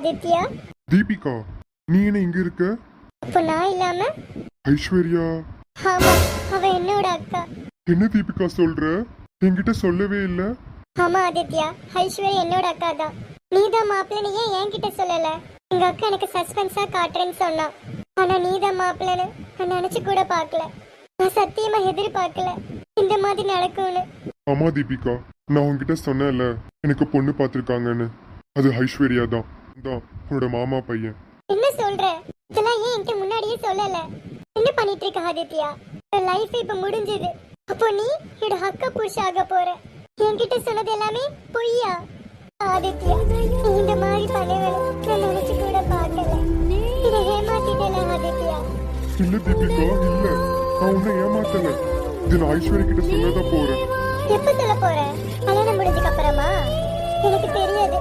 ஆதித்யா? தீபிகா நீ என்ன இங்க இருக்க? அப்போ நான் இல்லாம? ஐஸ்வர்யா. ஆமா அவ என்னோட அக்கா. என்ன தீபிகா சொல்ற? என்கிட்ட சொல்லவே இல்ல. ஆமா ஆதித்யா ஐஸ்வர்யா என்னோட அக்கா தான் நீதான் மாப்பிள்ளை ஏன் என்கிட்ட சொல்லல? எங்க அக்கா எனக்கு சஸ்பென்ஸா காட்டுறேன்னு சொன்னா. ஆனா நீதான் மாப்பிள்ளைன்னு நான் நினைச்சு கூட பார்க்கல. நான் சத்தியமா எதிர்பார்க்கல இந்த மாதிரி நடக்கும்னு. ஆமா தீபிகா நான் உன்கிட்ட சொன்னேன்ல எனக்கு பொண்ணு பார்த்திருக்காங்கன்னு. அது ஐஸ்வர்யா தான் உன்னோட மாமா பையன். என்ன சொல்ற? இதெல்லாம் ஏன் என்கிட்ட முன்னாடியே சொல்லல? என்ன பண்ணிட்டு இருக்க ஆதித்யா? லைஃப் இப்ப முடிஞ்சது. அப்போ நீ என்னோட அக்கா புருஷ ஆக போற. என்கிட்ட சொன்னது எல்லாமே பொய்யா? ஆதித்யா நீ இந்த மாதிரி பண்ணுவேன்னு நான் நினைச்சு கூட பார்க்கல. இதை ஏமாத்திட்டேல ஆதித்யா? இல்ல தீபிகா இல்ல. நான் உன்னை ஏமாத்தல. இது நான் ஐஸ்வர்யா கிட்ட சொல்லதான் போறேன். எப்ப சொல்ல போற? கல்யாணம் முடிஞ்சதுக்கு அப்புறமா? எனக்கு தெரியாது.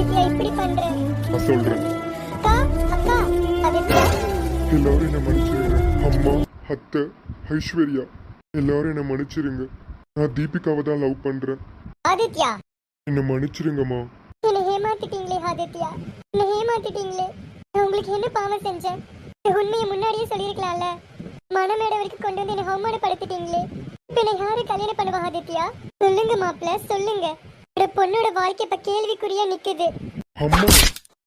ஆதித்யா இப்படி பண்ற நான் சொல்றேன். அக்கா அக்கா ஆதித்யா எல்லாரும் என்ன மன்னிச்சிருங்க. அம்மா அத்தை ஐஸ்வர்யா எல்லாரும் என்ன மன்னிச்சிருங்க. நான் தீபிகாவை தான் லவ் பண்றேன். ஆதித்யா. என்ன மன்னிச்சிருங்கம்மா. என்னை ஏமாத்திட்டீங்களே ஆதித்யா. என்னை ஏமாத்திட்டீங்களே. நான் உங்களுக்கு என்ன பாவம் செஞ்சேன்? இந்த உண்மையை முன்னாடியே சொல்லியிருக்கலாம்ல. மனமேட வரைக்கும் கொண்டு வந்து என்னை அவமானப்படுத்திட்டீங்களே. இப்ப என்னை யாரு கல்யாணம் பண்ணுவா ஆதித்யா? சொல்லுங்க மாப்பிள்ள சொல்லுங்க. என்னோட பொண்ணோட வாழ்க்கை இப்ப கேள்விக்குறியா நிக்குது.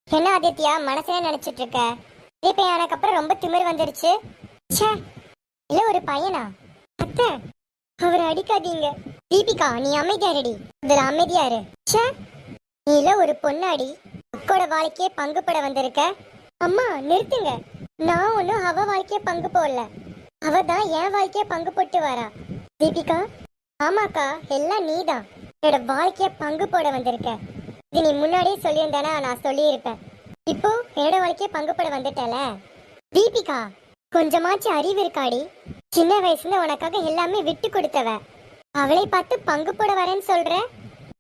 என்ன ஆதித்யா மனசுல நினைச்சிட்டு இருக்க? இப்ப எனக்கு அப்புறம் ரொம்ப திமிர் வந்துருச்சு. ச்சே இல்ல ஒரு பையனா? அத்தை அவரை அடிக்காதீங்க. தீபிகா நீ அமைதியா இருடி இதுல அமைதியா இரு நீ இல்ல ஒரு பொண்ணாடி. அக்கோட வாழ்க்கையே பங்கு போட வந்திருக்க. அம்மா நிறுத்துங்க. நான் ஒன்னும் அவ வாழ்க்கைய பங்கு போடல. அவ தான் என் வாழ்க்கைய பங்கு போட்டு வரா. தீபிகா ஆமாக்கா எல்லாம் நீதான். என்னோட வாழ்க்கைய பங்கு போட வந்திருக்க. இது நீ முன்னாடியே சொல்லியிருந்தானா நான் சொல்லியிருப்பேன். இப்போ என்னோட வாழ்க்கைய பங்கு போட வந்துட்டல? தீபிகா கொஞ்சமாச்சு அறிவு இருக்காடி. சின்ன வயசுல உனக்காக எல்லாமே விட்டு கொடுத்தவ. அவளை பார்த்து பங்கு போட வரேன்னு சொல்ற?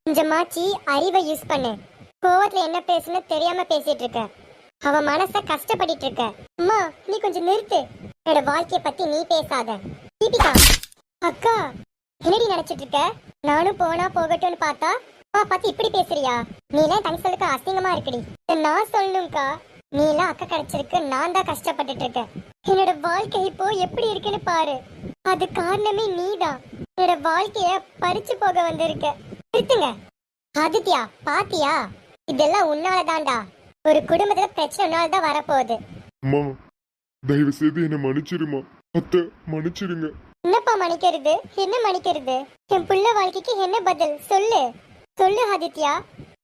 கொஞ்சமாச்சி அறிவை யூஸ் பண்ணு. கோவத்துல என்ன பேசுன்னு தெரியாம பேசிட்டு இருக்க. அவ மனச கஷ்டப்பட்டு இருக்க. அம்மா நீ கொஞ்சம் நிறுத்து. என்னோட வாழ்க்கைய பத்தி நீ பேசாத. தீபிகா அக்கா என்னடி நினைச்சிட்டு இருக்க நானும் போனா போகட்டும்னு பார்த்தா அம்மா பார்த்து இப்படி பேசுறியா? நீ எல்லாம் தனி சொல்லுக்கு அசிங்கமா இருக்குடி. நான் சொல்லணும்க்கா. நீ எல்லாம் அக்கா கிடைச்சிருக்கு நான் தான் கஷ்டப்பட்டுட்டு இருக்கேன் என்னோட வாழ்க்கை இப்போ எப்படி இருக்குன்னு பாரு. அது காரணமே நீதான். என்னோட வாழ்க்கைய பறிச்சு போக வந்திருக்க. நிறுத்துங்க. ஆதித்யா பாத்தியா? இதெல்லாம் உன்னாலதான்டா. ஒரு குடும்பத்துல பிரச்சனை உன்னால தான் வரப்போகுது. அம்மா தயவு செய்து என்ன மன்னிச்சிருமா? அத்தை மன்னிச்சிருங்க. என்னப்பா மன்னிக்கிறது? என்ன மன்னிக்கிறது? என் புள்ள வாழ்க்கைக்கு என்ன பதில்? சொல்லு. சொல்லு ஆதித்யா.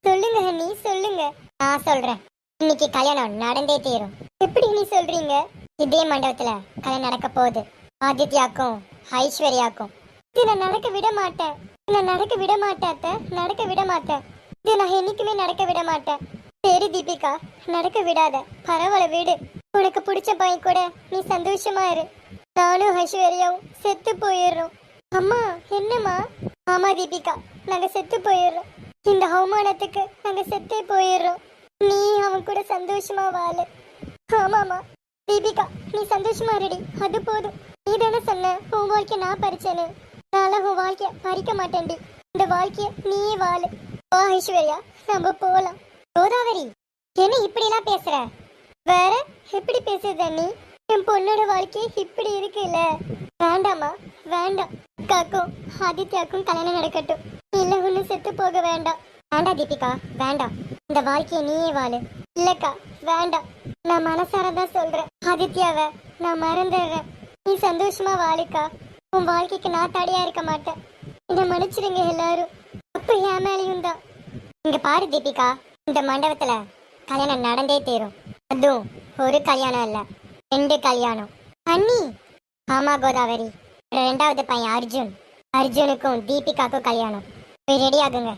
சொல்லுங்க ஹனி சொல்லுங்க. நான் சொல்றேன். இன்னைக்கு கல்யாணம் நடந்தே தீரும். எப்படி நீ சொல்றீங்க? இதே மண்டபத்துல கல்யாணம் நடக்க போகுது. ஆதித்யாக்கும் ஐஸ்வர்யாக்கும். இது நான் நடக்க விட மாட்டேன். நான் நடக்க விட மாட்டேன் நடக்க விட மாட்டேன். இது நான் என்னைக்குமே நடக்க விட மாட்டேன். சரி தீபிகா. நடக்க விடாத. பரவாயில்ல வீடு. உனக்கு பிடிச்ச பையன் கூட நீ சந்தோஷமா இரு. நானும் ஐஸ்வர்யாவும் செத்து போயிடுறோம். அம்மா என்னம்மா? ஆமா தீபிகா நாங்க செத்து போயிடுறோம். இந்த அவமானத்துக்கு நாங்க செத்தே போயிடுறோம். நீ அவன் கூட சந்தோஷமா வாழு. ஆமாமா தீபிகா நீ சந்தோஷமா இருடி. அது போதும். நீ தானே சொன்ன உன் வாழ்க்கை நான் பறிச்சேன்னு. நான் உன் வாழ்க்கைய பறிக்க மாட்டேன்டி. இந்த வாழ்க்கைய நீயே வாழு. ஓ ஐஸ்வர்யா நம்ம போலாம். கோதாவரி என்ன இப்படிலாம் பேசுற? வேற எப்படி பேசுற நீ என் பொண்ணோட வாழ்க்கை இப்படி இருக்குல்ல? வேண்டாமா வேண்டாம். அக்காக்கும் ஆதித்யாக்கும் கல்யாணம் நடக்கட்டும். இல்ல ஒண்ணு செத்து போக வேண்டாம். வேண்டாம் தீபிகா வேண்டாம். இந்த வாழ்க்கையை நீயே வாழு. இல்லக்கா வேண்டாம். நான் மனசார தான் சொல்றேன். ஆதித்யாவை நான் மறந்துடுறேன். நீ சந்தோஷமா வாழுக்கா. உன் வாழ்க்கைக்கு நான் தடையா இருக்க மாட்டேன். என்னை மன்னிச்சிடுங்க எல்லாரும். அப்ப என் மேலையும் தான். இங்க பாரு தீபிகா. இந்த மண்டபத்துல கல்யாணம் நடந்தே தீரும். அதுவும் ஒரு கல்யாணம் இல்லை. ரெண்டு கல்யாணம் அண்ணி ஆமா கோதாவரி ரெண்டாவது பையன் அர்ஜுன் அர்ஜுனுக்கும் தீபிகாக்கும் கல்யாணம் போய் ரெடி ஆகுங்க